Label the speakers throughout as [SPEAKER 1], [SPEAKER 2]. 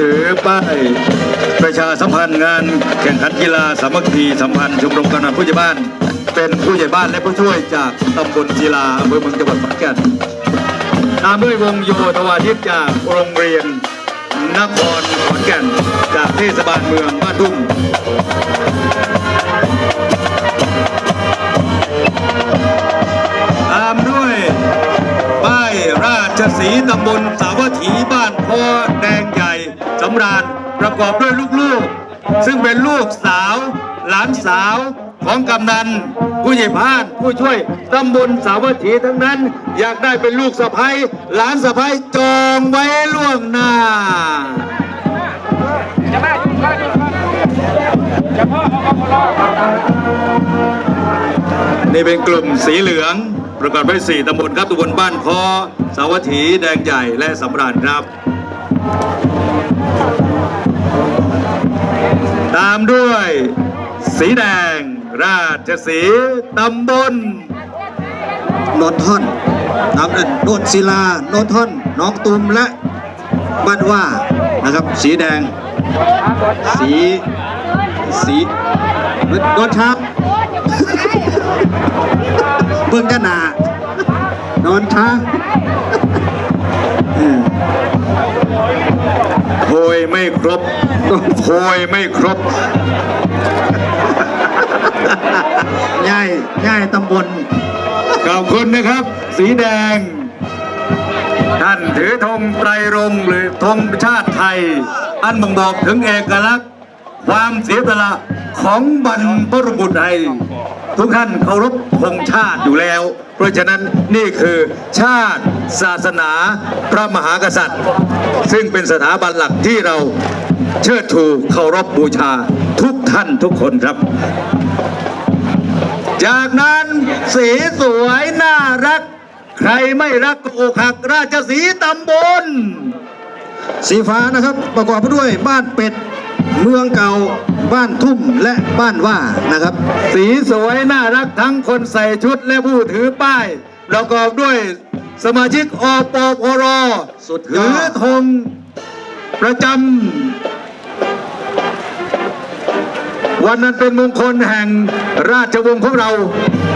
[SPEAKER 1] ถือป้ายประชาสัมพันธ์งานแข่งขันกีฬาสามัคคีสัมพันธ์ชมรมกำนันผู้ใหญ่บ้าน เป็นผู้ใหญ่บ้านและผู้ช่วยจากตำบลกีฬาอำเภอเมืองจังหวัดขอนแก่นตามด้วยวงโยธวาทิตจากโรงเรียนนครขอนแก่นจากเทศบาลเมืองบ้านดุ้งตามด้วยป้ายราชสีตำบลสาวัตถีบ้านพ่อแดงำราญประกอบด้วยลูกๆ ซึ่งเป็นลูกสาว หลานสาวของกำนัน ผู้ใหญ่บ้านผู้ช่วยตำบลสาวัตถีทั้งนั้น อยากได้เป็นลูกสะใภ้หลานสะใภ้จองไว้ล่วงหน้า
[SPEAKER 2] จะมาอยู่ข้าจะพ่อเอาเอาเอ
[SPEAKER 1] นี่เป็นกลุ่มสีเหลือง ประกอบด้วยสี่ตำบลครับตำบลบ้านคอ สาวัตถี แดงใหญ่ และสำราญครับ ตามด้วย สีแดง ราชสีตำบล
[SPEAKER 3] โนนท่อนนะครับโนนศิลาโนนท่อนน้องตุมและบ้านว่านะครับ สีแดง สีสีโดนชับเบิ่งกันหนานอนช้าเออ
[SPEAKER 1] โพยไม่ครบโพยไม่ครบ
[SPEAKER 3] ย่ายย่ายตำบล
[SPEAKER 1] ขอบคุณนะครับ สีแดง ท่านถือธงไตรรงค์หรือธงชาติไทย อันบ่งบอกถึงเอกลักษณ์ ความเสียสละของบรรพบุรุษไทยทุกท่านเคารพธงชาติอยู่แล้ว เพราะฉะนั้นนี่คือชาติศาสนาพระมหากษัตริย์ ซึ่งเป็นสถาบันหลักที่เราเชิดชูเคารพบูชาทุกท่านทุกคนครับ จากนั้นสีสวยน่ารัก ใครไม่รักก็อหักราชสีตำบล
[SPEAKER 3] สีฟ้านะครับประกอบไปด้วยบ้านเป็ด เมืองเก่าบ้านทุ่มและบ้านว่านะครับ
[SPEAKER 1] สีสวยน่ารักทั้งคนใส่ชุดและผู้ถือป้ายประกอบด้วยสมาชิกอปพร
[SPEAKER 3] สุดย
[SPEAKER 1] ถื
[SPEAKER 3] อ
[SPEAKER 1] ธงประจำวันนั้นเป็นมงคลแห่งราชวงศ์ของเรา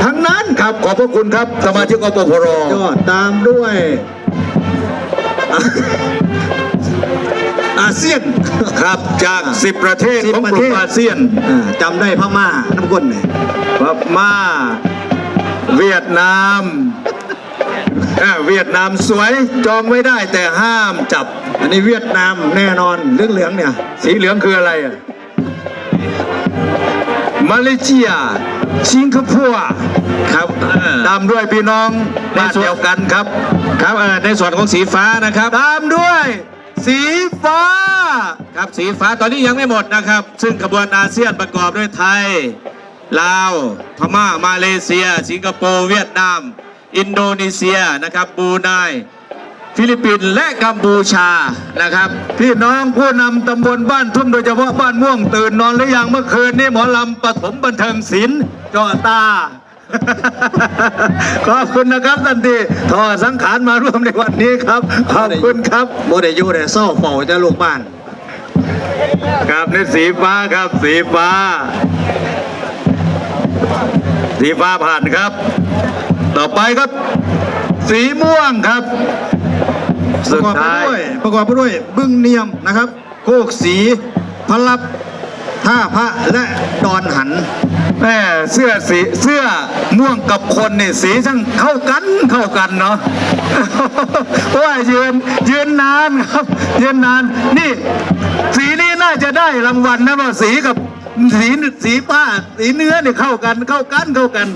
[SPEAKER 1] ทั้งนั้นครับขอบพระคุณครับ สมาชิกอปพร
[SPEAKER 3] ยอดตามด้วย เซียน
[SPEAKER 1] ครับจาก10ประเทศ
[SPEAKER 3] 10
[SPEAKER 1] ของ
[SPEAKER 3] ประ
[SPEAKER 1] ก
[SPEAKER 3] เท
[SPEAKER 1] ลุ่ม
[SPEAKER 3] ศ
[SPEAKER 1] อาเซียน
[SPEAKER 3] อ่าจำได้พม่าน้ำก้นเนี่ย
[SPEAKER 1] พม่าเวียดนามเอ้อเวียดนามสวยจองไม่ได้แต่ห้ามจับ
[SPEAKER 3] อันนี้เวียดนามแน่นอนเรื่องเหลืองๆเนี่ย
[SPEAKER 1] สีเหลืองคืออะไรอะ มาเลเซีย สิงคโปร์ครับตามด้วยพี่น้องบ้านเดียวกันครับ
[SPEAKER 4] ครับเอ่อในส่วนของสีฟ้านะครับ
[SPEAKER 1] ตามด้วย สีฟ้า
[SPEAKER 4] ครับสีฟ้าตอนนี้ยังไม่หมดนะครับ ซึ่งขบวนอาเซียนประกอบด้วยไทย ลาว พม่า มาเลเซีย สิงคโปร์ เวียดนาม อินโดนีเซียนะครับบูไนฟิลิปปินส์และกัมพูชานะครับ
[SPEAKER 1] พี่น้องผู้นำตำบลบ้านทุ่มโดยเฉพาะบ้านม่วงตื่นนอนหรือยังเมื่อคืนนี้หมอลำปฐมบันเทิงศิลป์จาะตา ขอบคุณนะครับท่านที่ทอสังขารมาร่วมในวันนี้ครับ ขอบคุณครับ
[SPEAKER 3] โมเดยูแต่เศร้าเป่าจะลูกบ้าน
[SPEAKER 1] ครับนี่สีฟ้าครับสีฟ้า สีฟ้าผ่านครับ ต่อไปครับ สีม่วงครับ
[SPEAKER 3] ป
[SPEAKER 1] สุ
[SPEAKER 3] ระ
[SPEAKER 1] ด
[SPEAKER 3] กอบไป
[SPEAKER 1] ท้าย
[SPEAKER 3] ด้วยประกอบไปด้วยบึ้งเนียมนะครับ โคกสีพลับท่าพระและดอนหัน
[SPEAKER 1] แม่เสื้อสีเสื้อม่วงกับคนนี่สีช่างเข้ากันเข้ากันเนาะเพราะว่ายืนยืนนานครับ ยืนนาน นี่ สีนี้น่าจะได้รางวัลนะว่าสีกับสีสีผ้า สีเนื้อเนี่ยเข้ากันเข้ากันเข้ากัน